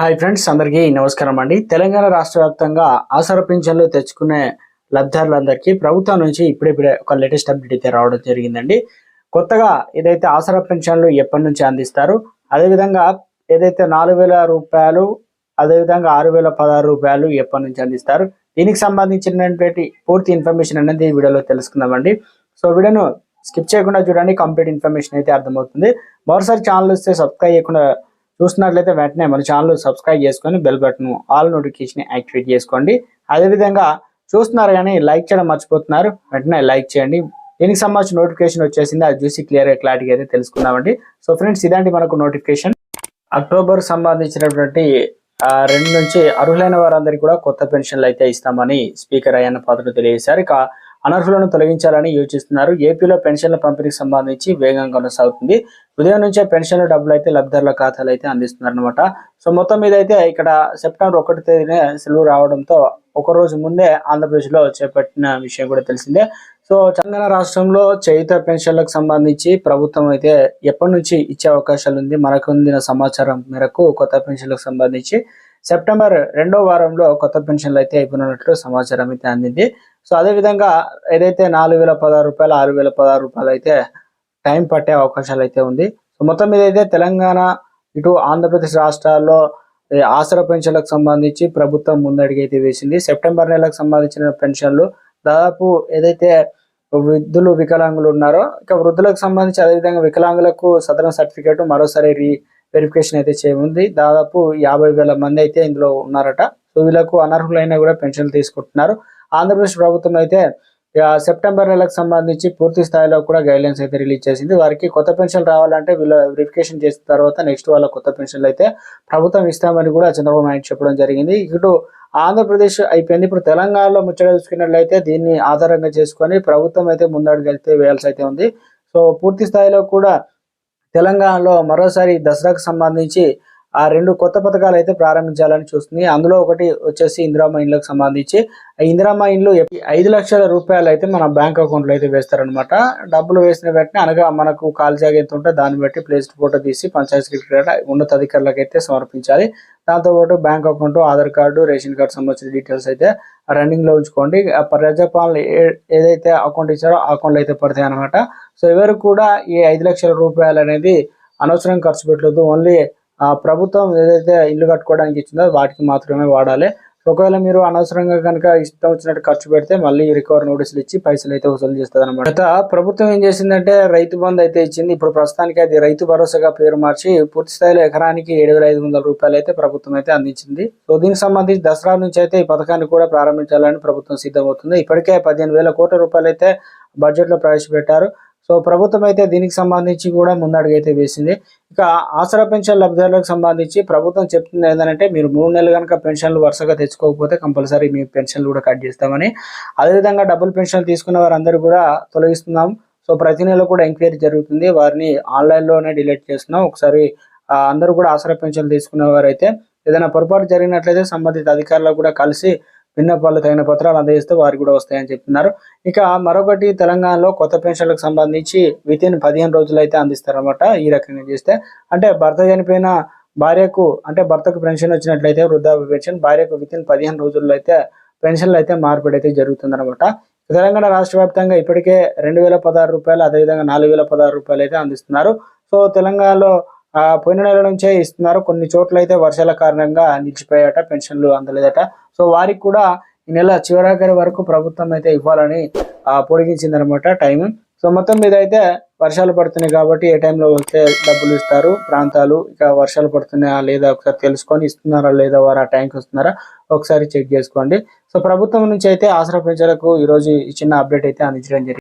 Hi friends అందరికీ నమస్కారం అండి. తెలంగాణ రాష్ట్ర వ్యాప్తంగా ఆసర పింఛన్లు తెచ్చుకునే లబ్ధారులందరికీ ప్రభుత్వం నుంచి ఇప్పుడిప్పుడే ఒక లేటెస్ట్ అప్డేట్ అయితే రావడం జరిగిందండి. కొత్తగా ఏదైతే ఆసర పెన్షన్లు ఎప్పటి నుంచి అందిస్తారు అదేవిధంగా ఏదైతే నాలుగు వేల రూపాయలు అదేవిధంగా ఆరు వేల పదహారు రూపాయలు ఎప్పటి నుంచి అందిస్తారు దీనికి సంబంధించినటువంటి పూర్తి ఇన్ఫర్మేషన్ అనేది ఈ వీడియోలో తెలుసుకుందామండి. సో వీడియోను స్కిప్ చేయకుండా చూడండి కంప్లీట్ ఇన్ఫర్మేషన్ అయితే అర్థమవుతుంది. మరోసారి ఛానల్ వస్తే సబ్స్క్రైబ్ చేయకుండా చూస్తున్నట్లయితే వెంటనే మన ఛానల్ సబ్స్క్రైబ్ చేసుకొని bell button all notification activate చేసుకోండి. అదేవిధంగా చూస్తున్నారు కానీ లైక్ చేయడం మర్చిపోతున్నారు. వెంటనే లైక్ చేయండి. దీనికి సంబంధించిన నోటిఫికేషన్ వచ్చేసింది. అది చూసి క్లియర్ క్లారిటీ అయితే తెలుసుకుందామండి. సో ఫ్రెండ్స్ ఇదండి మనకు నోటిఫికేషన్. అక్టోబర్ సంబంధించినటువంటి ఆ, రెండు నుంచి అర్హులైన వారందరికీ కూడా కొత్త పెన్షన్లు అయితే ఇస్తామని స్పీకర్ అయ్యన్న పాత్ర తెలియజేశారు. ఇక అనర్హులను తొలగించాలని యోచిస్తున్నారు. ఏపీలో పెన్షన్ల పంపిణీకి సంబంధించి వేగంగా కొనసాగుతుంది. ఉదయం నుంచే పెన్షన్ల డబ్బులు అయితే లబ్ధిదారుల ఖాతాలు అయితే అందిస్తున్నారనమాట సో మొత్తం మీద అయితే ఇక్కడ సెప్టెంబర్ ఒకటి తేదీనే సెలవు రావడంతో ఒక రోజు ముందే ఆంధ్రప్రదేశ్లో చేపట్టిన విషయం కూడా తెలిసిందే. సో తెలంగాణ రాష్ట్రంలో చేయుత పెన్షన్లకు సంబంధించి ప్రభుత్వం అయితే ఎప్పటి నుంచి ఇచ్చే అవకాశాలు ఉంది మనకు అందిన సమాచారం మేరకు కొత్త పెన్షన్లకు సంబంధించి సెప్టెంబర్ రెండో వారంలో కొత్త పెన్షన్లు అయితే అయిపోయినట్లు సమాచారం అయితే అందింది. సో అదే విధంగా ఏదైతే నాలుగు వేల పదహారు రూపాయలు ఆరు వేల పదహారు రూపాయలు అయితే టైం పట్టే అవకాశాలు అయితే ఉంది. సో మొత్తం మీద అయితే తెలంగాణ ఇటు ఆంధ్రప్రదేశ్ రాష్ట్రాల్లో ఆసరా పెన్షన్లకు సంబంధించి ప్రభుత్వం ముందడిగా అయితే వేసింది. సెప్టెంబర్ నెలకు సంబంధించిన పెన్షన్లు దాదాపు ఏదైతే వృద్ధులు వికలాంగులు ఉన్నారో ఇక వృద్ధులకు సంబంధించి అదేవిధంగా వికలాంగులకు సదరన్ సర్టిఫికేట్ మరోసారి రీ వెరిఫికేషన్ అయితే చేయముంది. దాదాపు యాభై వేల మంది అయితే ఇందులో ఉన్నారట. సో వీళ్ళకు అనర్హులైనా కూడా పెన్షన్లు తీసుకుంటున్నారు. ఆంధ్రప్రదేశ్ ప్రభుత్వం అయితే సెప్టెంబర్ నెలకు సంబంధించి పూర్తి స్థాయిలో కూడా గైడ్లైన్స్ అయితే రిలీజ్ చేసింది. వారికి కొత్త పెన్షన్ రావాలంటే వీళ్ళ వెరిఫికేషన్ చేసిన తర్వాత నెక్స్ట్ వాళ్ళ కొత్త పెన్షన్లు అయితే ప్రభుత్వం ఇస్తామని కూడా చంద్రబాబు నాయుడు చెప్పడం జరిగింది. ఇటు ఆంధ్రప్రదేశ్ అయిపోయింది. ఇప్పుడు తెలంగాణలో ముచ్చట చూసుకున్నట్లయితే దీన్ని ఆధారంగా చేసుకొని ప్రభుత్వం అయితే ముందడుగు అయితే వేయాల్సి అయితే ఉంది. సో పూర్తి స్థాయిలో కూడా తెలంగాణలో మరోసారి దసరాకు సంబంధించి ఆ రెండు కొత్త పథకాలు అయితే ప్రారంభించాలని చూస్తుంది. అందులో ఒకటి వచ్చేసి ఇందిరామ ఇండ్లకు సంబంధించి. ఆ ఇందిరామ ఇండ్లు ఐదు లక్షల రూపాయలు అయితే మన బ్యాంక్ అకౌంట్లో అయితే వేస్తారనమాట డబ్బులు వేసిన వెంటనే అనగా మనకు కాల్ ఎంత ఉంటే దాన్ని బట్టి ప్లేస్ ఫోటో తీసి పంచాయతీ సెక్రటరీ ఉన్నతాధికారులకు అయితే సమర్పించాలి. దాంతో పాటు bank account Aadhaar card ration card సంబంధించిన డీటెయిల్స్ అయితే రన్నింగ్లో ఉంచుకోండి. ప్రజాపాలన ఏదైతే అకౌంట్ ఇచ్చారో ఆ అయితే పడతాయి అనమాట సో ఎవరు కూడా ఈ ఐదు లక్షల రూపాయలు అనేది అనవసరం ఖర్చు పెట్టలేదు ఓన్లీ ప్రభుత్వం ఏదైతే ఇల్లు కట్టుకోవడానికి ఇచ్చిందో వాటికి మాత్రమే వాడాలి. ఒకవేళ మీరు అనవసరంగా కనుక ఇష్టం వచ్చినట్టు ఖర్చు పెడితే మళ్ళీ రికవర్ నోటీసులు ఇచ్చి పైసలు అయితే వసూలు చేస్తుంది అనమాట గత ప్రభుత్వం ఏం చేసిందంటే రైతు బంధు అయితే ఇచ్చింది. ఇప్పుడు ప్రస్తుతానికి అది రైతు భరోసాగా పేరు మార్చి పూర్తి స్థాయిలో ఎకరానికి ఏడు వేల ఐదు వందల రూపాయలు అయితే ప్రభుత్వం అయితే అందించింది. సో దీనికి సంబంధించి దసరా నుంచి అయితే ఈ పథకాన్ని కూడా ప్రారంభించాలని ప్రభుత్వం సిద్ధమవుతుంది. ఇప్పటికే పదిహేను వేల కోట్ల రూపాయలు అయితే బడ్జెట్లో ప్రవేశపెట్టారు. సో ప్రభుత్వం అయితే దీనికి సంబంధించి కూడా ముందడుగు అయితే వేసింది. ఇక ఆసరా పెన్షన్ లబ్ధిదారులకు సంబంధించి ప్రభుత్వం చెప్తుంది ఏంటంటే మీరు మూడు నెలలు కనుక పెన్షన్లు వరుసగా తెచ్చుకోకపోతే కంపల్సరీ మీ పెన్షన్లు కూడా కట్ చేస్తామని. అదేవిధంగా డబుల్ పెన్షన్ తీసుకున్న వారందరూ కూడా తొలగిస్తున్నాం. సో ప్రతి నెల కూడా ఎంక్వైరీ జరుగుతుంది. వారిని ఆన్లైన్లోనే డిలీట్ చేస్తున్నాం. ఒకసారి అందరూ కూడా ఆసరా పెన్షన్ తీసుకున్న వారైతే ఏదైనా పొరపాటు జరిగినట్లయితే సంబంధిత అధికారులకు కూడా కలిసి విన్నపాలు తగిన పత్రాలు అందజేస్తే వారికి కూడా వస్తాయని చెప్తున్నారు. ఇక మరొకటి తెలంగాణలో కొత్త పెన్షన్లకు సంబంధించి విత్ ఇన్ పదిహేను రోజులు అయితే అందిస్తారనమాట ఈ రకంగా చేస్తే. అంటే భర్త చనిపోయిన భార్యకు అంటే భర్తకు పెన్షన్ వచ్చినట్లయితే వృద్ధాప్య పెన్షన్ భార్యకు విత్ ఇన్ పదిహేను రోజుల్లో అయితే పెన్షన్లు అయితే మార్పిడి అయితే జరుగుతుందన్నమాట. తెలంగాణ రాష్ట్ర వ్యాప్తంగా ఇప్పటికే రెండు వేల పదహారు రూపాయలు అదేవిధంగా నాలుగు వేల పదహారు రూపాయలు అయితే అందిస్తున్నారు. సో తెలంగాణలో పోయిన నెల నుంచే ఇస్తున్నారు. కొన్ని చోట్ల అయితే వర్షాల కారణంగా నిలిచిపోయాట పెన్షన్లు అందలేదట. సో వారికి కూడా ఈ నెల చివరాఖరి వరకు ప్రభుత్వం అయితే ఇవ్వాలని ఆ, పొడిగించిందనమాట టైం సో మొత్తం మీద అయితే వర్షాలు పడుతున్నాయి కాబట్టి ఏ టైంలో వస్తే డబ్బులు ఇస్తారు ప్రాంతాలు ఇక వర్షాలు పడుతున్నాయా లేదా ఒకసారి తెలుసుకొని ఇస్తున్నారా లేదా వారు ఆ టైంకి వస్తున్నారా ఒకసారి చెక్ చేసుకోండి. సో ప్రభుత్వం నుంచి అయితే ఆసరా పెంచలకు ఈరోజు చిన్న అప్డేట్ అయితే అందించడం జరిగింది.